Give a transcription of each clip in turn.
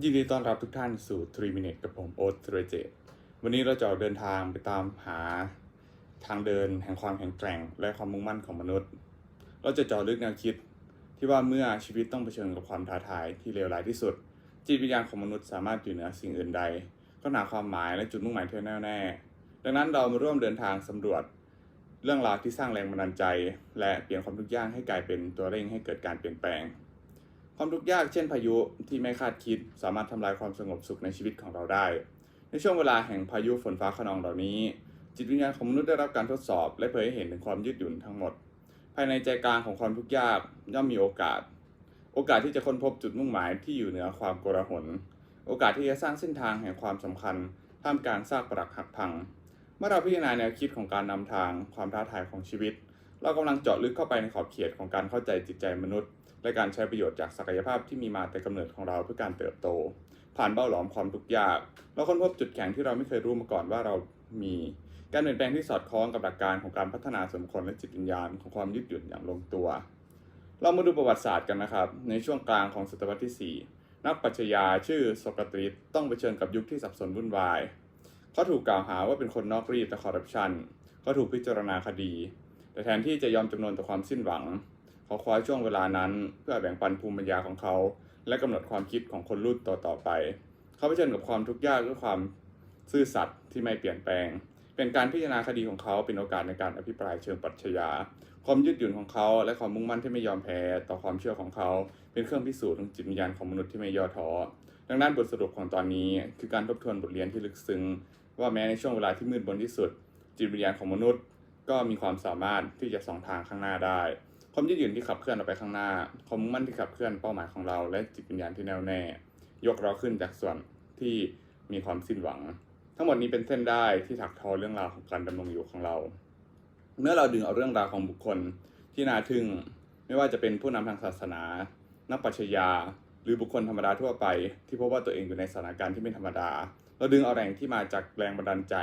ยินดีต้อนรับทุกท่านสู่ 3 Minute กับผมโอ๊ตเทรเจวันนี้เราจะออกเดินทางไปตามหาทางเดินแห่งความแข็งแกร่ง และความมุ่งมั่นของมนุษย์ เราจะเจาะลึกแนวคิด ที่ว่าเมื่อชีวิตต้องเผชิญกับความท้าทายที่เลวร้ายที่สุด จิตวิญญาณของมนุษย์สามารถอยู่เหนือสิ่งอื่นใด ก็หนาความหมายและจุดมุ่งหมายที่แน่วแน่ดังนั้นเรามาร่วมเดินทางสำรวจ เรื่องราวที่สร้างแรงบันดาลใจ และเปลี่ยนความทุกข์ยากให้กลายเป็นตัวเร่งให้เกิดการเปลี่ยนแปลง ความทุกข์ยากเช่นพายุที่ไม่คาดคิด สามารถทำลายความสงบสุขในชีวิตของเราได้ ในช่วงเวลาแห่งพายุฝนฟ้าขนองเหล่านี้ จิตวิญญาณของมนุษย์ได้รับการทดสอบ และเผยให้เห็นถึงความยืดหยุ่นทั้งหมด ภายในใจกลางของความทุกข์ยากย่อมมีโอกาส โอกาสที่จะค้นพบจุดมุ่งหมายที่อยู่เหนือความโกลาหลโอกาสที่จะสร้างเส้นทางแห่งความสำคัญ ท่ามกลางซากปรักหักพัง เมื่อเราพิจารณาแนวคิดของการนำทางความท้าทายของชีวิต เรากำลังเจาะลึกเข้าไปในขอบเขตของการเข้าใจจิตใจมนุษย์ และการใช้ประโยชน์จากศักยภาพที่มีมาแต่กำเนิดของเราเพื่อการเติบโต ผ่านเบ้าหลอมความทุกข์ยากเราค้นพบจุดแข็งที่เราไม่เคยรู้มาก่อนว่าเรามี การเปลี่ยนแปลงที่สอดคล้องกับหลักการของการพัฒนาสมคนและจิตวิญญาณของความยืดหยุ่นอย่างลงตัว เรามาดูประวัติศาสตร์กันนะครับ ในช่วงกลางของศตวรรษที่ 4 นักปรัชญาชื่อโสกราติสต้องเผชิญกับยุคที่สับสนวุ่นวายเขาถูกกล่าวหาว่าเป็นคนนอกรีดและคอร์รัปชันเขาถูกพิจารณาคดี แต่แทนที่จะยอมจำนนต่อความสิ้นหวัง เขาคว้าช่วงเวลานั้น เพื่อแบ่งปันภูมิปัญญาของเขา และกำหนดความคิดของคนรุ่นต่อๆไป เขาเผชิญกับความทุกข์ยากด้วยความซื่อสัตย์ที่ไม่เปลี่ยนแปลง เป็นการพิจารณาคดีของเขาเป็นโอกาสในการอภิปรายเชิงปรัชญา ความยืดหยุ่นของเขาและความมุ่งมั่นที่ไม่ยอมแพ้ต่อความเชื่อของเขา เป็นเครื่องพิสูจน์ของจิตวิญญาณของมนุษย์ที่ไม่ย่อท้อ ดังนั้นบทสรุปของตอนนี้ คือการทบทวนบทเรียนที่ลึกซึ้งว่าแม้ในช่วงเวลาที่มืดมนที่สุด จิตวิญญาณของมนุษย์ ก็มีความสามารถที่จะส่องทางข้างหน้าได้ความยืดหยุ่นที่ขับเคลื่อนเราไปข้างหน้าความมุ่งมั่นที่ขับเคลื่อนเป้าหมายของเรา และจิตวิญญาณที่แน่วแน่ ยกเราขึ้นจากส่วนที่มีความสิ้นหวัง ทั้งหมดนี้เป็นเส้นได้ที่ถักทอเรื่องราวของการดำรงอยู่ของเรา เมื่อเราดึงเอาเรื่องราวของบุคคลที่น่าทึ่ง ไม่ว่าจะเป็นผู้นำทางศาสนา นักปรัชญา หรือบุคคลธรรมดาทั่วไป ที่พบว่าตัวเองอยู่ในสถานการณ์ที่ไม่ธรรมดา เราดึงเอาแรงที่มาจากแรงบันดาลใจ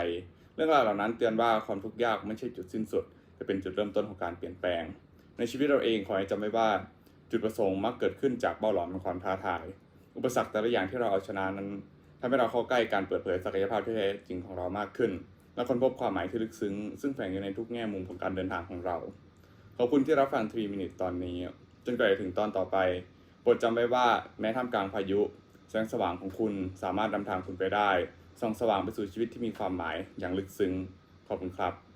รื่องราวเหล่านั้นเตือนว่าความทุกข์ยากไม่ใช่จุดสิ้นสุด แต่เป็นจุดเริ่มต้นของการเปลี่ยนแปลง ในชีวิตเราเองขอให้จำไว้ว่าจุดประสงค์มักเกิดขึ้นจากเบ้าหลอมของความท้าทาย อุปสรรคแต่ละอย่างที่เราเอาชนะนั้นทำให้เราเข้าใกล้การเปิดเผยศักยภาพที่แท้จริงของเรามากขึ้น และค้นพบความหมายที่ลึกซึ้ง ซึ่งแฝงอยู่ในทุกแง่มุมของการเดินทางของเรา ขอบคุณที่รับฟัง 3 Minutes ตอนนี้ จนกว่าจะถึงตอนต่อไปโปรดจำไว้ว่าแม้ท่ามกลางพายุ แสงสว่างของคุณสามารถนำทางคุณไปได้ ส่องสว่างไปสู่ชีวิตที่มีความหมายอย่างลึกซึ้งขอบคุณครับ